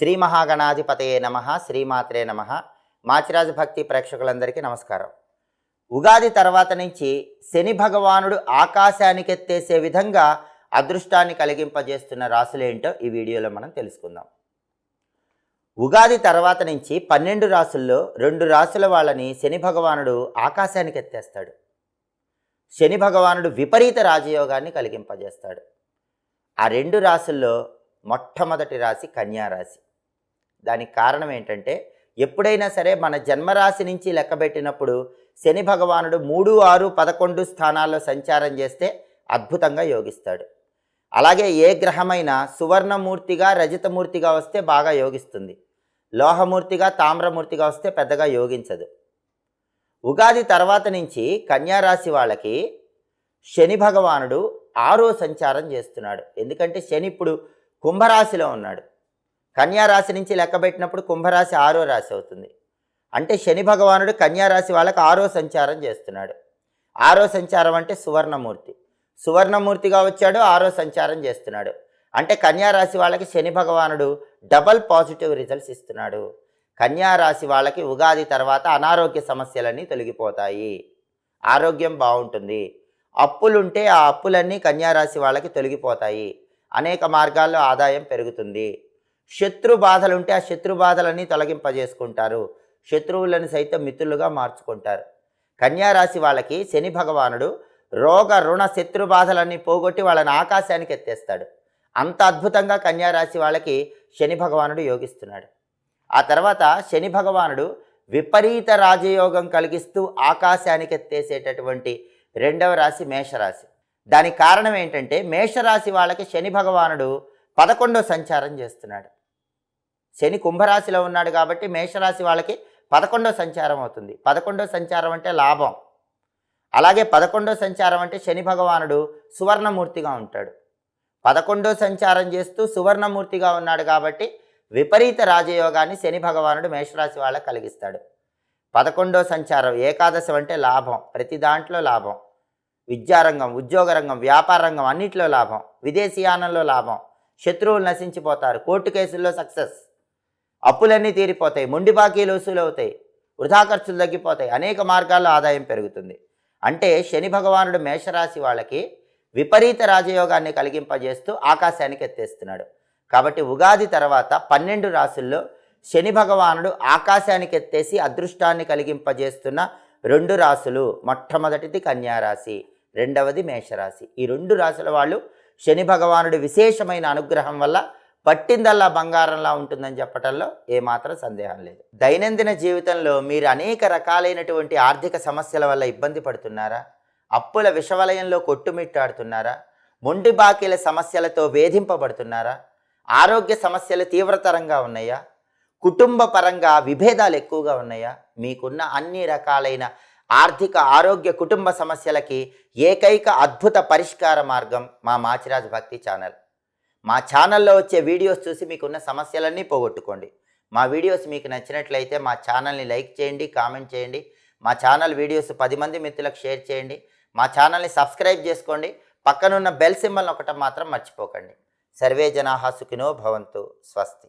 శ్రీ మహాగణాధిపతయే నమ శ్రీమాత్రే నమ. మాచిరాజు భక్తి ప్రేక్షకులందరికీ నమస్కారం. ఉగాది తర్వాత నుంచి శని భగవానుడు ఆకాశానికెత్తేసే విధంగా అదృష్టాన్ని కలిగింపజేస్తున్న రాసులేంటో ఈ వీడియోలో మనం తెలుసుకుందాం. ఉగాది తర్వాత నుంచి పన్నెండు రాసుల్లో రెండు రాసుల వాళ్ళని శని భగవానుడు ఆకాశానికి ఎత్తేస్తాడు శని భగవానుడు విపరీత రాజయోగాన్ని కలిగింపజేస్తాడు. ఆ రెండు రాసుల్లో మొట్టమొదటి రాశి కన్యా రాశి దానికి కారణం ఏంటంటే ఎప్పుడైనా సరే మన జన్మరాశి నుంచి లెక్కబెట్టినప్పుడు శని భగవానుడు మూడు ఆరు పదకొండు స్థానాల్లో సంచారం చేస్తే అద్భుతంగా యోగిస్తాడు. అలాగే ఏ గ్రహమైనా సువర్ణమూర్తిగా రజతమూర్తిగా వస్తే బాగా యోగిస్తుంది. లోహమూర్తిగా తామ్రమూర్తిగా వస్తే పెద్దగా యోగించదు. ఉగాది తర్వాత నుంచి కన్యారాశి వాళ్ళకి శని భగవానుడు ఆరో సంచారం చేస్తున్నాడు. ఎందుకంటే శని ఇప్పుడు కుంభరాశిలో ఉన్నాడు. కన్యారాశి నుంచి లెక్కబెట్టినప్పుడు కుంభరాశి ఆరో రాశి అవుతుంది. అంటే శని భగవానుడు కన్యారాశి వాళ్ళకి ఆరో సంచారం చేస్తున్నాడు. ఆరో సంచారం అంటే సువర్ణమూర్తి. సువర్ణమూర్తిగా వచ్చాడు ఆరో సంచారం చేస్తున్నాడు. అంటే కన్యారాశి వాళ్ళకి శని భగవానుడు డబల్ పాజిటివ్ రిజల్ట్స్ ఇస్తున్నాడు. కన్యారాశి వాళ్ళకి ఉగాది తర్వాత అనారోగ్య సమస్యలన్నీ తొలగిపోతాయి. ఆరోగ్యం బాగుంటుంది. అప్పులుంటే ఆ అప్పులన్నీ కన్యారాశి వాళ్ళకి తొలగిపోతాయి. అనేక మార్గాల్లో ఆదాయం పెరుగుతుంది. శత్రు బాధలు ఉంటే ఆ శత్రు బాధలన్నీ తొలగింపజేసుకుంటారు. శత్రువులను సైతం మిత్రులుగా మార్చుకుంటారు. కన్యారాశి వాళ్ళకి శని భగవానుడు రోగ రుణ శత్రు బాధలన్నీ పోగొట్టి వాళ్ళని ఆకాశానికి ఎత్తేస్తాడు. అంత అద్భుతంగా కన్యారాశి వాళ్ళకి శని భగవానుడు యోగిస్తున్నాడు. ఆ తర్వాత శని భగవానుడు విపరీత రాజయోగం కలిగిస్తూ ఆకాశానికి ఎత్తేసేటటువంటి రెండవ రాశి మేషరాశి. దానికి కారణం ఏంటంటే మేషరాశి వాళ్ళకి శని భగవానుడు పదకొండో సంచారం చేస్తున్నాడు. శని కుంభరాశిలో ఉన్నాడు కాబట్టి మేషరాశి వాళ్ళకి పదకొండో సంచారం అవుతుంది. పదకొండో సంచారం అంటే లాభం. అలాగే పదకొండో సంచారం అంటే శని భగవానుడు సువర్ణమూర్తిగా ఉంటాడు. పదకొండో సంచారం చేస్తూ సువర్ణమూర్తిగా ఉన్నాడు కాబట్టి విపరీత రాజయోగాన్ని శని భగవానుడు మేషరాశి వాళ్ళకి కలిగిస్తాడు. పదకొండో సంచారం ఏకాదశం అంటే లాభం. ప్రతి దాంట్లో లాభం. విద్యారంగం ఉద్యోగ రంగం వ్యాపార రంగం అన్నింటిలో లాభం. విదేశీయానంలో లాభం. శత్రువులు నశించిపోతారు. కోర్టు కేసుల్లో సక్సెస్. అప్పులన్నీ తీరిపోతాయి మొండి బాకీలు వసూలు అవుతాయి వృధా ఖర్చులు తగ్గిపోతాయి అనేక మార్గాల్లో ఆదాయం పెరుగుతుంది. అంటే శని భగవానుడు మేషరాశి వాళ్ళకి విపరీత రాజయోగాన్ని కలిగింపజేస్తూ ఆకాశానికి ఎత్తేస్తున్నాడు. కాబట్టి ఉగాది తర్వాత పన్నెండు రాసుల్లో శని భగవానుడు ఆకాశానికి ఎత్తేసి అదృష్టాన్ని కలిగింపజేస్తున్న రెండు రాసులు మొట్టమొదటిది కన్యారాశి రెండవది మేషరాశి. ఈ రెండు రాసుల వాళ్ళు శని భగవానుడి విశేషమైన అనుగ్రహం వల్ల పట్టిందల్లా బంగారంలా ఉంటుందని చెప్పటంలో ఏమాత్రం సందేహం లేదు. దైనందిన జీవితంలో మీరు అనేక రకాలైనటువంటి ఆర్థిక సమస్యల వల్ల ఇబ్బంది పడుతున్నారా? అప్పుల విషవలయంలో కొట్టుమిట్టాడుతున్నారా? మొండి బాకీల సమస్యలతో వేధింపబడుతున్నారా? ఆరోగ్య సమస్యలు తీవ్రతరంగా ఉన్నాయా? కుటుంబ పరంగా విభేదాలు ఎక్కువగా ఉన్నాయా? మీకున్న అన్ని రకాలైన ఆర్థిక ఆరోగ్య కుటుంబ సమస్యలకి ఏకైక అద్భుత పరిష్కార మార్గం మా మాచిరాజ్ భక్తి ఛానల్. మా ఛానల్లో వచ్చే వీడియోస్ చూసి మీకున్న సమస్యలన్నీ పోగొట్టుకోండి. మా వీడియోస్ మీకు నచ్చినట్లయితే మా ఛానల్ని లైక్ చేయండి కామెంట్ చేయండి. మా ఛానల్ వీడియోస్ పది మంది మిత్రులకు షేర్ చేయండి. మా ఛానల్ని సబ్స్క్రైబ్ చేసుకోండి. పక్కనున్న బెల్ సింబల్ ఒకటి మాత్రం మర్చిపోకండి. సర్వే జనాహా సుఖినో భవంతు. స్వస్తి.